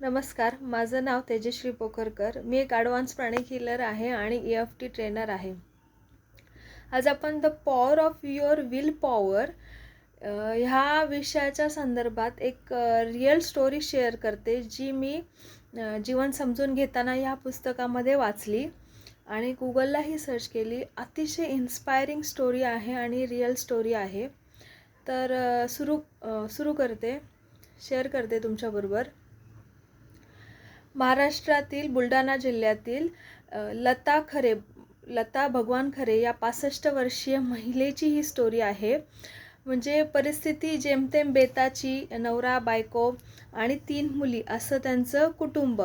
नमस्कार माझं नाव तेजश्री पोखरकर. मी एक ॲडव्हान्स प्राणी हिलर आहे आणि ई एफ टी ट्रेनर आहे. आज आपण the power of your will power ह्या विषयाच्या संदर्भात एक रिअल स्टोरी शेअर करते जी मी जीवन समजून घेताना ह्या पुस्तकामध्ये वाचली आणि गुगललाही सर्च केली. अतिशय इन्स्पायरिंग स्टोरी आहे आणि रिअल स्टोरी आहे. तर सुरू सुरू करते शेअर करते तुमच्याबरोबर. महाराष्ट्रातील बुलढाणा जिल्ह्यातील लता खरे लता भगवान खरे या पासष्ट वर्षीय महिलेची ही स्टोरी आहे. म्हणजे परिस्थिती जेमतेम बेताची नवरा बायको आणि तीन मुली असं त्यांचं कुटुंब.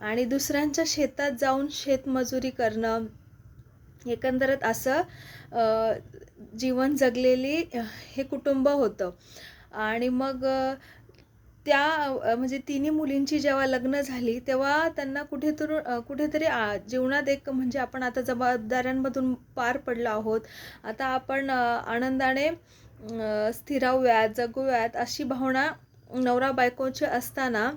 आणि दुसऱ्यांच्या शेतात जाऊन शेतमजुरी करणं एकंदरत असं जीवन जगलेली हे कुटुंब होतं. आणि मग त्या म्हणजे तिन्ही मुलींची जेव्हा लग्न झाली तेव्हा त्यांना कुठेतरी कुठेतरी आ जीवनात एक म्हणजे आपण आता जबाबदाऱ्यांमधून पार पडलो आहोत. आता आपण आनंदाने स्थिरावूयात जगूयात अशी भावना नवरा बायकोची असताना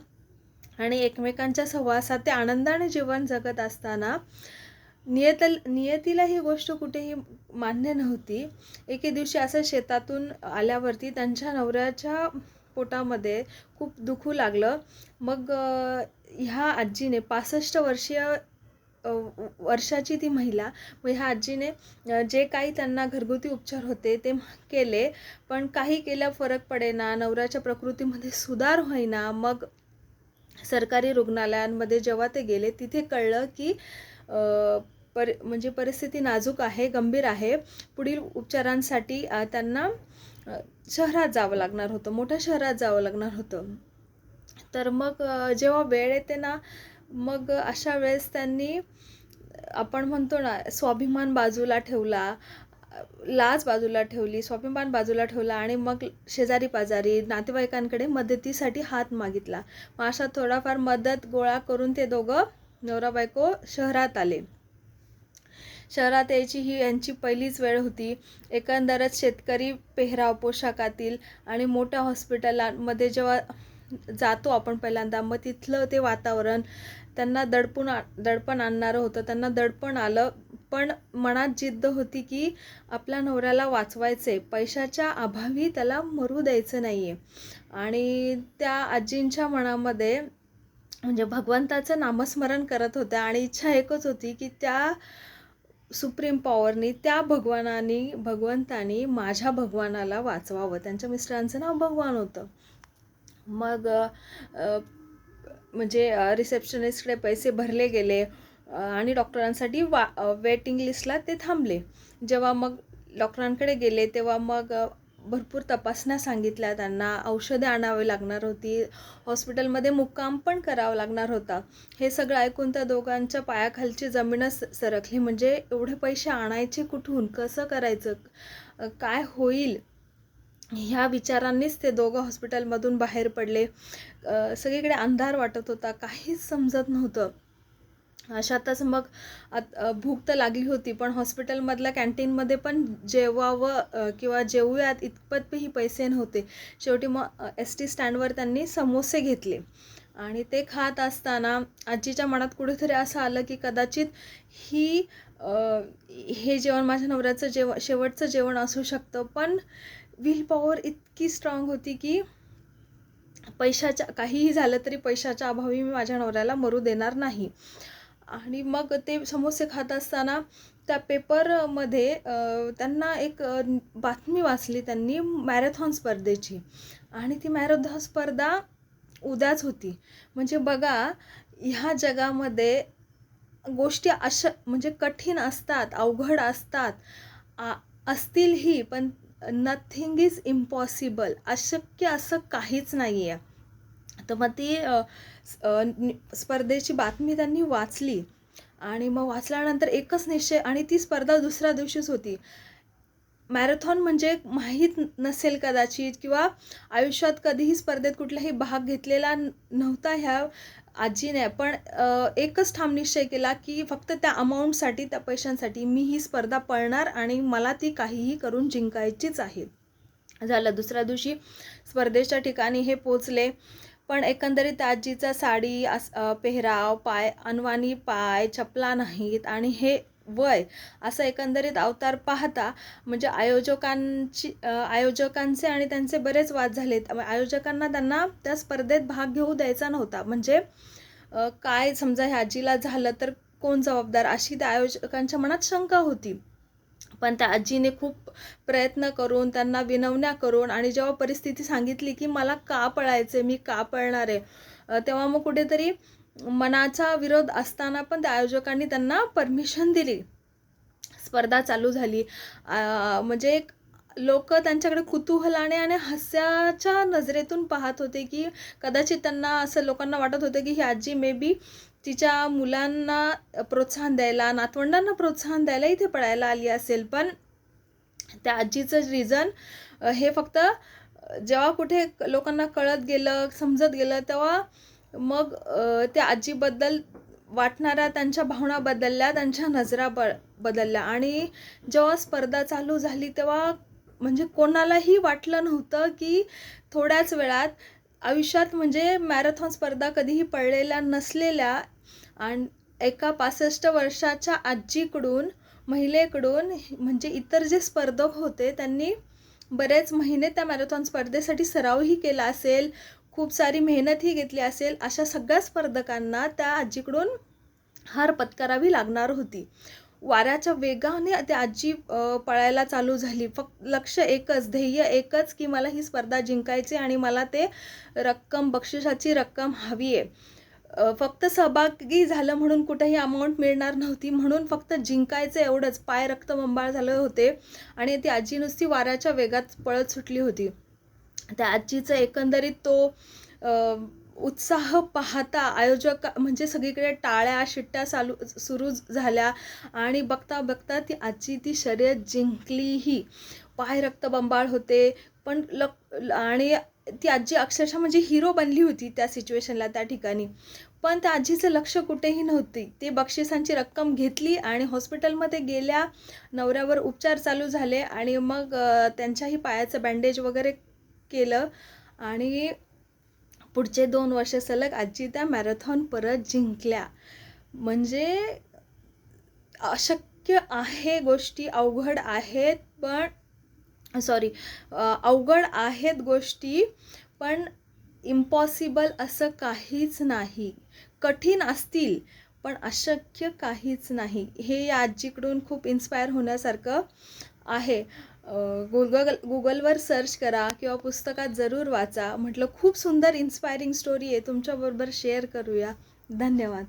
आणि एकमेकांच्या सहवासात ते आनंदाने जीवन जगत असताना नियत नियतीला ही गोष्ट कुठेही मान्य नव्हती. एके दिवशी असं शेतातून आल्यावरती त्यांच्या नवऱ्याच्या पोटामध्ये खूप दुखू लागलं. मग ह्या आजीने पासष्ट वर्षीय वर्षाची ती महिला मग ह्या आजीने जे काही त्यांना घरगुती उपचार होते ते केले पण काही केल्या फरक पडेना नवऱ्याच्या प्रकृतीमध्ये सुधार होईना. मग सरकारी रुग्णालयांमध्ये जेव्हा ते गेले तिथे कळलं की परि पर म्हणजे परिस्थिती नाजूक आहे गंभीर आहे. पुढील उपचारांसाठी त्यांना शहरात जावं लागणार होतं मोठ्या शहरात जावं लागणार होतं. तर मग जेव्हा वेळ येते ना मग अशा वेळेस त्यांनी आपण म्हणतो ना स्वाभिमान बाजूला ठेवला लाज बाजूला ठेवली स्वाभिमान बाजूला ठेवला आणि मग शेजारी पाजारी नातेवाईकांकडे मदतीसाठी हात मागितला. मग अशा थोडाफार मदत गोळा करून ते दोघं नवरा बायको शहरात आले. शहरात यायची ही यांची पहिलीच वेळ होती. एकंदरच शेतकरी पेहराव पोशाखातील आणि मोठ्या हॉस्पिटलांमध्ये जेव्हा जातो आपण पहिल्यांदा मग तिथलं ते वातावरण त्यांना दडपून दडपण आणणारं होतं. त्यांना दडपण आलं पण मनात जिद्द होती की आपल्या नवऱ्याला वाचवायचे पैशाच्या अभावी त्याला मरू द्यायचं नाही आहे आणि त्या आजींच्या मनामध्ये म्हणजे भगवंताचं नामस्मरण करत होत्या आणि इच्छा एकच होती की त्या सुप्रीम पॉवरनी त्या भगवानाने भगवंतानी माझ्या भगवानाला वाचवावं. त्यांच्या मिस्टरांचं नाव भगवान होतं. मग म्हणजे रिसेप्शनिस्टकडे पैसे भरले गेले आणि डॉक्टरांसाठी वा वेटिंग लिस्टला ते थांबले. जेव्हा मग डॉक्टरांकडे गेले तेव्हा मग भरपूर तपासण्या सांगितल्या. त्यांना औषधे आणावी लागणार होती. हॉस्पिटलमध्ये मुक्काम पण करावा लागणार होता. हे सगळं ऐकून त्या दोघांच्या पायाखालची जमीनच सरकली. म्हणजे एवढे पैसे आणायचे कुठून? कसं करायचं? काय होईल? ह्या विचारांनीच ते दोघं हॉस्पिटलमधून बाहेर पडले. सगळीकडे अंधार वाटत होता. काहीच समजत नव्हतं. अशातच मग आत- भूक तर लागली होती पण हॉस्पिटलमधल्या कॅन्टीनमध्ये पण जेवावं किंवा जेवूयात इतपतही पैसे नव्हते. शेवटी मग एस टी स्टँडवर त्यांनी समोसे घेतले. आणि ते खात असताना आजीच्या मनात कुठेतरी असं आलं की कदाचित ही हे जेवण माझ्या नवऱ्याचं जेव शेवटचं जेवण असू शकतं. पण विल पॉवर इतकी स्ट्रॉंग होती की पैशाच्या काहीही झालं तरी पैशाच्या अभावी मी माझ्या नवऱ्याला मरू देणार नाही. आणि मग ते समोसे खात असताना त्या पेपरमध्ये त्यांना एक बातमी वाचली त्यांनी मॅरेथॉन स्पर्धेची. आणि ती मॅरेथॉन स्पर्धा उद्याच होती. म्हणजे बघा ह्या जगामध्ये गोष्टी अशा म्हणजे कठीण असतात अवघड असतात आ असतीलही पण नथिंग इज इम्पॉसिबल अशक्य असं काहीच नाही आहे तर मग ती स्पर्धेची बातमी त्यांनी वाचली. आणि मग वाचल्यानंतर एकच निश्चय आणि ती स्पर्धा दुसऱ्या दिवशीच होती. मॅरेथॉन म्हणजे माहीत नसेल कदाचित किंवा आयुष्यात कधीही स्पर्धेत कुठलाही भाग घेतलेला नव्हता ह्या आजीने. पण एकच ठाम निश्चय केला की फक्त त्या अमाऊंटसाठी त्या पैशांसाठी मी ही स्पर्धा पळणार आणि मला ती काहीही करून जिंकायचीच आहे. झालं. दुसऱ्या दिवशी स्पर्धेच्या ठिकाणी हे पोचले. पण एकंदरीत आजीचा साडी अस पेहराव पाय अनवाणी पाय चपला नाहीत आणि हे वय असं एकंदरीत अवतार पाहता म्हणजे आयोजकांची आयोजकांचे आणि त्यांचे बरेच वाद झालेत. आयोजकांना त्यांना त्या स्पर्धेत भाग घेऊ द्यायचा नव्हता. म्हणजे काय समजा ह्या आजीला झालं तर कोण जबाबदार? अशी त्या आयोजकांच्या मनात शंका होती. पण त्या आजीने खूप प्रयत्न करून त्यांना विनवण्या करून आणि जेव्हा परिस्थिती सांगितली की मला का पळायचे मी का पळणार आहे तेव्हा मग कुठेतरी मनाचा विरोध असताना पण त्या आयोजकांनी त्यांना परमिशन दिली. स्पर्धा चालू झाली. म्हणजे एक लोक त्यांच्याकडे कुतूहलाने आणि हास्याच्या नजरेतून पाहत होते की कदाचित त्यांना असं लोकांना वाटत होतं की ही आजी मे बी तिच्या मुलांना प्रोत्साहन द्यायला नातवंडांना प्रोत्साहन द्यायला इथे पळायला आली असेल. पण त्या आजीचं रिझन हे फक्त जेव्हा कुठे लोकांना कळत गेलं समजत गेलं तेव्हा मग त्या आजीबद्दल वाटणाऱ्या त्यांच्या भावना बदलल्या त्यांच्या नजरा ब बदलल्या. आणि जेव्हा स्पर्धा चालू झाली तेव्हा म्हणजे कोणालाही वाटलं नव्हतं की थोड्याच वेळात आयुष्यात म्हणजे मॅरेथॉन स्पर्धा कधीही पडलेल्या नसलेल्या आणि एका पासष्ट वर्षाच्या आजीकडून महिलेकडून म्हणजे इतर जे स्पर्धक होते त्यांनी बरेच महिने त्या मॅरेथॉन स्पर्धेसाठी सरावही केला असेल खूप सारी मेहनतही घेतली असेल अशा सगळ्या स्पर्धकांना त्या आजीकडून हार पत्करावी लागणार होती. वाऱ्याच्या वेगाने त्या आजी पळायला चालू झाली. फक्त लक्ष एकच ध्येय एकच की मला ही स्पर्धा जिंकायची आणि मला ते रक्कम बक्षिसाची रक्कम हवी आहे. फक्त सहभागी झालं म्हणून कुठेही अमाऊंट मिळणार नव्हती म्हणून फक्त जिंकायचं एवढंच. पाय रक्तबंबाळ झाले होते आणि ती आजी नुसती वाऱ्याच्या वेगात पळत सुटली होती. त्या आजीचं एकंदरीत तो उत्साह पाहता आयोजक म्हणजे सगळीकडे टाळ्या शिट्ट्या चालू सुरू झाल्या आणि बघता बघता ती आजी ती शर्यत जिंकलीही. पाय रक्तबंबाळ होते पण लक आणि ती आजी अक्षरशः म्हणजे हिरो बनली होती त्या सिच्युएशनला त्या ठिकाणी. पण त्या आजीचं लक्ष कुठेही नव्हती. ते बक्षिसांची रक्कम घेतली आणि हॉस्पिटलमध्ये गेल्या नवऱ्यावर उपचार चालू झाले आणि मग त्यांच्याही पायाचं बँडेज वगैरे केलं आणि पुढचे दोन वर्ष सलग आजी त्या मॅरेथॉन परत जिंकल्या. म्हणजे अशक्य आहे गोष्टी अवघड आहेत पण सॉरी अवघड आहेत गोष्टी पण इम्पॉसिबल असं काहीच नाही. कठीण असतील पण अशक्य काहीच नाही. हे या आजीकडून खूप इन्स्पायर होण्यासारखं आहे. गुगल गुगलवर सर्च करा किंवा पुस्तकात जरूर वाचा. म्हटलं खूप सुंदर इन्स्पायरिंग स्टोरी आहे. तुमच्याबरोबर शेअर करूया. धन्यवाद.